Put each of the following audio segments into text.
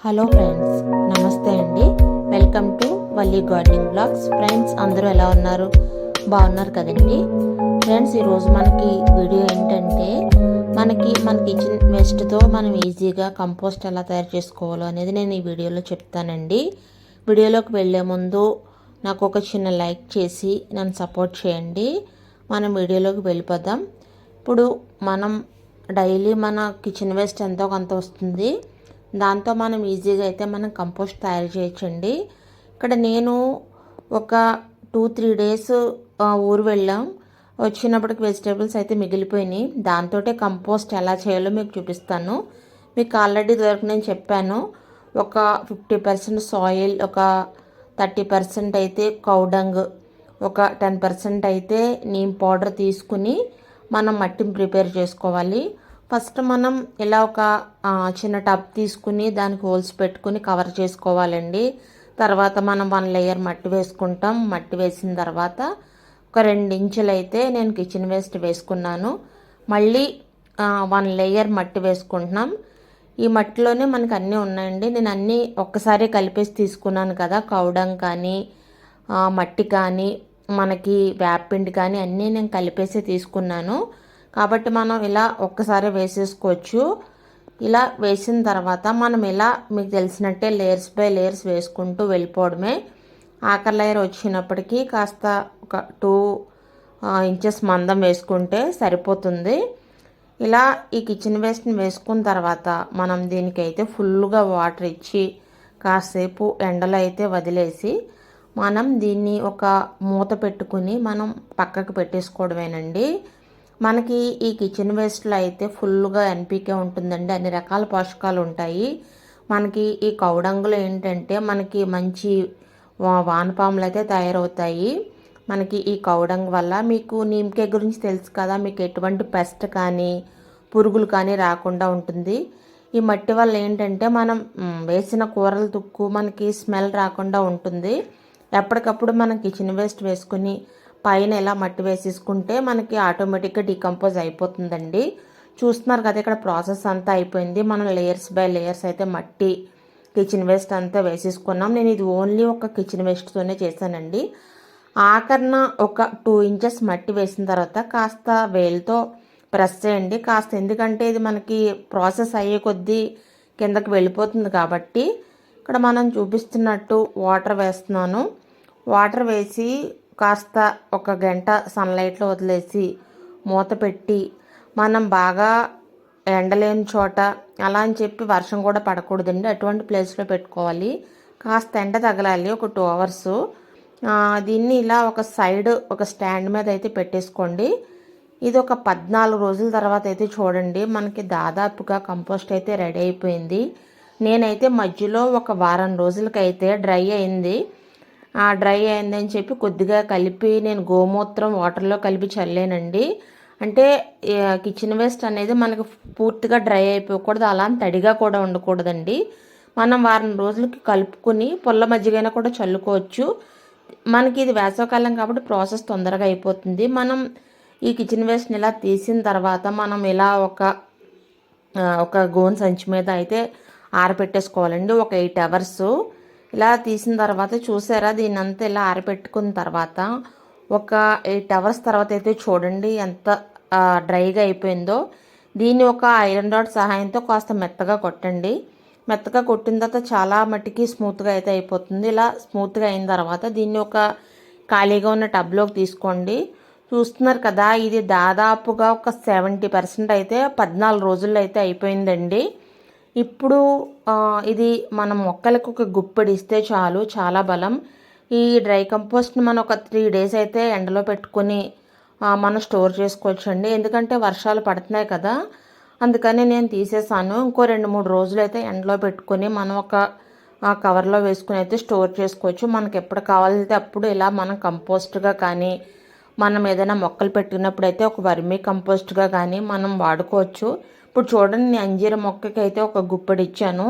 Hello friends నమస్తే అండి. Welcome to Valli gardening blogs. Friends అందరూ ఎలా ఉన్నారు? బాగున్నారు కదండి? ఫ్రెండ్స్ ఈరోజు మనకి వీడియో ఏంటంటే మనకి మన కిచెన్ వేస్ట్తో మనం ఈజీగా కంపోస్ట్ ఎలా తయారు చేసుకోవాలో అనేది నేను ఈ వీడియోలో చెప్తానండి. వీడియోలోకి వెళ్ళే ముందు నాకు ఒక చిన్న లైక్ చేసి నన్ను సపోర్ట్ చేయండి. మనం వీడియోలోకి వెళ్ళిపోదాం. ఇప్పుడు మనం డైలీ మన కిచెన్ వేస్ట్ ఎంతో కొంత వస్తుంది. దాంతో మనం ఈజీగా అయితే మనం కంపోస్ట్ తయారు చేయొచ్చండి. ఇక్కడ నేను ఒక టూ త్రీ డేస్ ఊరు వెళ్ళాం. వచ్చినప్పటికి వెజిటేబుల్స్ అయితే మిగిలిపోయినాయి. దాంతో కంపోస్ట్ ఎలా చేయాలో మీకు చూపిస్తాను. మీకు ఆల్రెడీ వరకు నేను చెప్పాను. ఒక ఫిఫ్టీ పర్సెంట్ సాయిల్ ఒక థర్టీ పర్సెంట్ అయితే కౌడంగ్ ఒక టెన్ పర్సెంట్ అయితే నీమ్ పౌడర్ తీసుకుని మనం మట్టిని ప్రిపేర్ చేసుకోవాలి. ఫస్ట్ మనం ఇలా ఒక చిన్న టబ్ తీసుకుని దానికి హోల్స్ పెట్టుకుని కవర్ చేసుకోవాలండి. తర్వాత మనం వన్ లేయర్ మట్టి వేసుకుంటాం. మట్టి వేసిన తర్వాత ఒక రెండు ఇంచులు అయితే నేను కిచెన్ వేస్ట్ వేసుకున్నాను. మళ్ళీ వన్ లేయర్ మట్టి వేసుకుంటున్నాం. ఈ మట్టిలోనే మనకు అన్నీ ఉన్నాయండి. నేను అన్నీ ఒక్కసారి కలిపేసి తీసుకున్నాను కదా. కౌడం కానీ మట్టి కానీ మనకి వేపిండి కానీ అన్నీ నేను కలిపేసి తీసుకున్నాను. కాబట్టి మనం ఇలా ఒక్కసారి వేసేసుకోవచ్చు. ఇలా వేసిన తర్వాత మనం ఇలా మీకు తెలిసినట్టే లేయర్స్ బై లేయర్స్ వేసుకుంటూ వెళ్ళిపోవడమే. ఆఖరి లేయర్ వచ్చినప్పటికీ కాస్త ఒక టూ ఇంచెస్ మందం వేసుకుంటే సరిపోతుంది. ఇలా ఈ కిచెన్ వేస్ట్ని వేసుకున్న తర్వాత మనం దీనికైతే ఫుల్గా వాటర్ ఇచ్చి కాసేపు ఎండలో అయితే వదిలేసి మనం దీన్ని ఒక మూత పెట్టుకుని మనం పక్కకు పెట్టేసుకోవడమేనండి. మనకి ఈ కిచెన్ వేస్ట్లో అయితే ఫుల్గా ఎన్పికే ఉంటుందండి. అన్ని రకాల పోషకాలు ఉంటాయి. మనకి ఈ కౌడంగులు ఏంటంటే మనకి మంచి వానపాములు అయితే తయారవుతాయి. మనకి ఈ కౌడంగ్ వల్ల మీకు నీమకే గురించి తెలుసు కదా మీకు ఎటువంటి పెస్ట్ కానీ పురుగులు కానీ రాకుండా ఉంటుంది. ఈ మట్టి వల్ల ఏంటంటే మనం వేసిన కూరల తుక్కు మనకి స్మెల్ రాకుండా ఉంటుంది. ఎప్పటికప్పుడు మనం కిచెన్ వేస్ట్ వేసుకుని పైన ఇలా మట్టి వేసేసుకుంటే మనకి ఆటోమేటిక్గా డికంపోజ్ అయిపోతుందండి. చూస్తున్నారు కదా ఇక్కడ ప్రాసెస్ అంతా అయిపోయింది. మనం లేయర్స్ బై లేయర్స్ అయితే మట్టి కిచెన్ వేస్ట్ అంతా వేసేసుకున్నాం. నేను ఇది ఓన్లీ ఒక కిచెన్ వేస్ట్తోనే చేశానండి. ఆఖరణ ఒక టూ ఇంచెస్ మట్టి వేసిన తర్వాత కాస్త వేలుతో ప్రెస్ చేయండి. కాస్త ఎందుకంటే ఇది మనకి ప్రాసెస్ అయ్యే కొద్దీ కిందకి వెళ్ళిపోతుంది కాబట్టి ఇక్కడ మనం చూపిస్తున్నట్టు వాటర్ వేస్తున్నాను. వాటర్ వేసి కాస్త ఒక గంట సన్లైట్లో వదిలేసి మూత పెట్టి మనం బాగా ఎండలేని చోట అలా అని చెప్పి వర్షం కూడా పడకూడదండి. అటువంటి ప్లేస్లో పెట్టుకోవాలి. కాస్త ఎండ తగలాలి ఒక టూ అవర్స్. దీన్ని ఇలా ఒక సైడ్ ఒక స్టాండ్ మీద అయితే పెట్టేసుకోండి. ఇది ఒక పద్నాలుగు రోజుల తర్వాత అయితే చూడండి మనకి దాదాపుగా కంపోస్ట్ అయితే రెడీ అయిపోయింది. నేనైతే మధ్యలో ఒక వారం రోజులకైతే డ్రై అయింది. డ్రై అయిందని చెప్పి కొద్దిగా కలిపి నేను గోమూత్రం వాటర్లో కలిపి చల్లానండి. అంటే కిచెన్ వేస్ట్ అనేది మనకు పూర్తిగా డ్రై అయిపోకూడదు. అలా తడిగా కూడా ఉండకూడదండి. మనం వారం రోజులకి కలుపుకొని పొల్ల మజ్జిగైనా కూడా చల్లుకోవచ్చు. మనకి ఇది వేసవకాలం కాబట్టి ప్రాసెస్ తొందరగా అయిపోతుంది. మనం ఈ కిచెన్ వేస్ట్ని ఇలా తీసిన తర్వాత మనం ఇలా ఒక ఒక గోన్ సంచి మీద అయితే ఆరపెట్టేసుకోవాలండి ఒక ఎయిట్ అవర్స్. ఇలా తీసిన తర్వాత చూసారా? దీన్ని అంతా ఇలా ఆరబెట్టుకున్న తర్వాత ఒక ఎయిట్ అవర్స్ తర్వాత అయితే చూడండి ఎంత డ్రైగా అయిపోయిందో. దీన్ని ఒక ఐరన్ రాడ్ సహాయంతో కాస్త మెత్తగా కొట్టండి. మెత్తగా కొట్టిన తర్వాత చాలా మట్టికి స్మూత్గా అయితే అయిపోతుంది. ఇలా స్మూత్గా అయిన తర్వాత దీన్ని ఒక ఖాళీగా ఉన్న టబ్లోకి తీసుకోండి. చూస్తున్నారు కదా ఇది దాదాపుగా ఒక సెవెంటీ పర్సెంట్ అయితే పద్నాలుగు రోజుల్లో అయితే అయిపోయిందండి. ఇప్పుడు ఇది మనం మొక్కలకు ఒక గుప్పెడు ఇస్తే చాలు చాలా బలం. ఈ డ్రై కంపోస్ట్ని మనం ఒక త్రీ డేస్ అయితే ఎండలో పెట్టుకొని మనం స్టోర్ చేసుకోవచ్చండి. ఎందుకంటే వర్షాలు పడుతున్నాయి కదా. అందుకని నేను తీసేసాను. ఇంకో రెండు మూడు రోజులు అయితే ఎండలో పెట్టుకొని మనం ఒక కవర్లో వేసుకుని అయితే స్టోర్ చేసుకోవచ్చు. మనకి ఎప్పుడు కావాలంటే అప్పుడు ఇలా మనం కంపోస్ట్గా కానీ మనం ఏదైనా మొక్కలు పెట్టినప్పుడు అయితే ఒక వర్మీ కంపోస్ట్గా కానీ మనం వాడుకోవచ్చు. ఇప్పుడు చూడండి అంజీర మొక్కకి అయితే ఒక గుప్పెడు ఇచ్చాను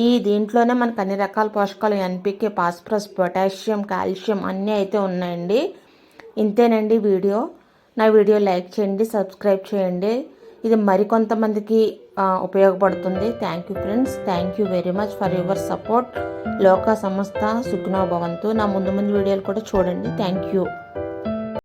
ఈ దీంట్లోనే మనకు అన్ని రకాల పోషకాలు ఎన్పికే పాస్ఫరస్ పొటాషియం కాల్షియం అన్నీ అయితే ఉన్నాయండి. ఇంతేనండి వీడియో. నా వీడియో లైక్ చేయండి సబ్స్క్రైబ్ చేయండి. ఇది మరికొంతమందికి ఉపయోగపడుతుంది. Thank you friends thank you very much for your support లోక సంస్థ సుఖ్నో భవంతు. నా ముందు ముందు వీడియోలు కూడా చూడండి. Thank you